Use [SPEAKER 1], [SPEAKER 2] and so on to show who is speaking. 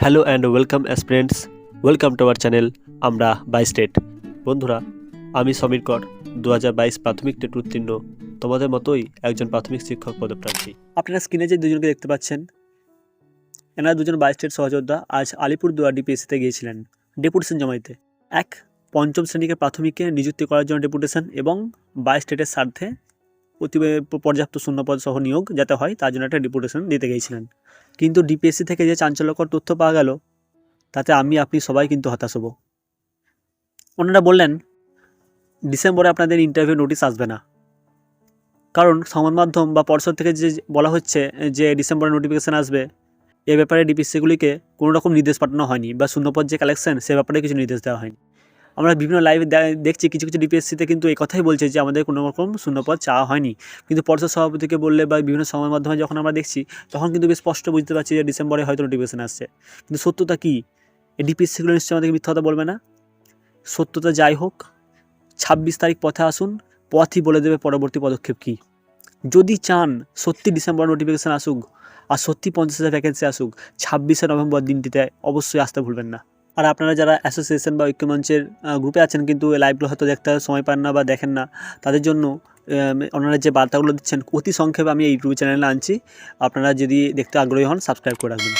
[SPEAKER 1] Hello and welcome aspirants welcome to our channel আমরা by state বন্ধুরা, আমি সমীর কর দু হাজার বাইশ প্রাথমিক টেট উত্তীর্ণ। তোমাদের মতোই একজন প্রাথমিক শিক্ষক পদপ্রার্থী। আপনারা স্ক্রিনে যে দুজনকে দেখতে পাচ্ছেন, এনারা দুজন বাই স্টেট সহযোদ্ধা। আজ আলিপুরদুয়ার ডিপিএসসিতে গিয়েছিলেন ডেপুটেশন জমাইতে। এক, পঞ্চম শ্রেণীকে প্রাথমিকে নিযুক্তি করার জন্য ডেপুটেশন এবং বাই স্টেটের স্বার্থে অতি পর্যাপ্ত শূন্যপদ সহ নিয়োগ যাতে হয়, তার জন্য একটা ডেপুটেশন দিতে গিয়েছিলেন। কিন্তু ডিপিএসসি থেকে যে চাঞ্চল্যকর তথ্য পাওয়া গেল, তাতে আমি, আপনি সবাই কিন্তু হতাশ হব। ওনারা বললেন, ডিসেম্বরে আপনাদের ইন্টারভিউ নোটিশ আসবে না। কারণ সংবাদ মাধ্যম বা পর্ষদ থেকে যে বলা হচ্ছে যে ডিসেম্বরে নোটিফিকেশান আসবে, এ ব্যাপারে ডিপিএসসিগুলিকে কোনো রকম নির্দেশ পাঠানো হয়নি বা শূন্যপদ যে কালেকশন সে ব্যাপারে কিছু নির্দেশ দেওয়া হয়নি। আমরা বিভিন্ন লাইভে দেখছি, কিছু কিছু ডিপিএসসিতে কিন্তু এই কথাই বলছে যে আমাদের কোনো রকম শূন্যপদ চাওয়া হয়নি। কিন্তু পর্ষদ সভাপতিকে বললে বা বিভিন্ন সময় মাধ্যমে যখন আমরা দেখছি, তখন কিন্তু বেশ স্পষ্ট বুঝতে পারছি যে ডিসেম্বরে হয়তো নোটিফিকেশান আসছে। কিন্তু সত্যতা কী? এই ডিপিএসসিগুলো নিশ্চয়ই আমাদেরকে মিথ্যা কথা বলবে না? সত্যতা যাই হোক, ছাব্বিশ তারিখ পথে আসুন, পথই বলে দেবে পরবর্তী পদক্ষেপ কী। যদি চান সত্যি ডিসেম্বর নোটিফিকেশান আসুক, আর সত্যি পঞ্চাশ হাজার ভ্যাকেন্সি আসুক, ছাব্বিশে নভেম্বর দিনটিতে অবশ্যই আসতে ভুলবেন না। আর আপনারা যারা অ্যাসোসিয়েশন বা ঐক্যমঞ্চের গ্রুপে আছেন কিন্তু লাইভগুলো হয়তো দেখতে সময় পান না বা দেখেন না, তাদের জন্য ওনারা যে বার্তাগুলো দিচ্ছেন, অতি সংক্ষেপে আমি এই ইউটিউব চ্যানেলে আনছি। আপনারা যদি দেখতে আগ্রহী হন সাবস্ক্রাইব করে রাখবেন।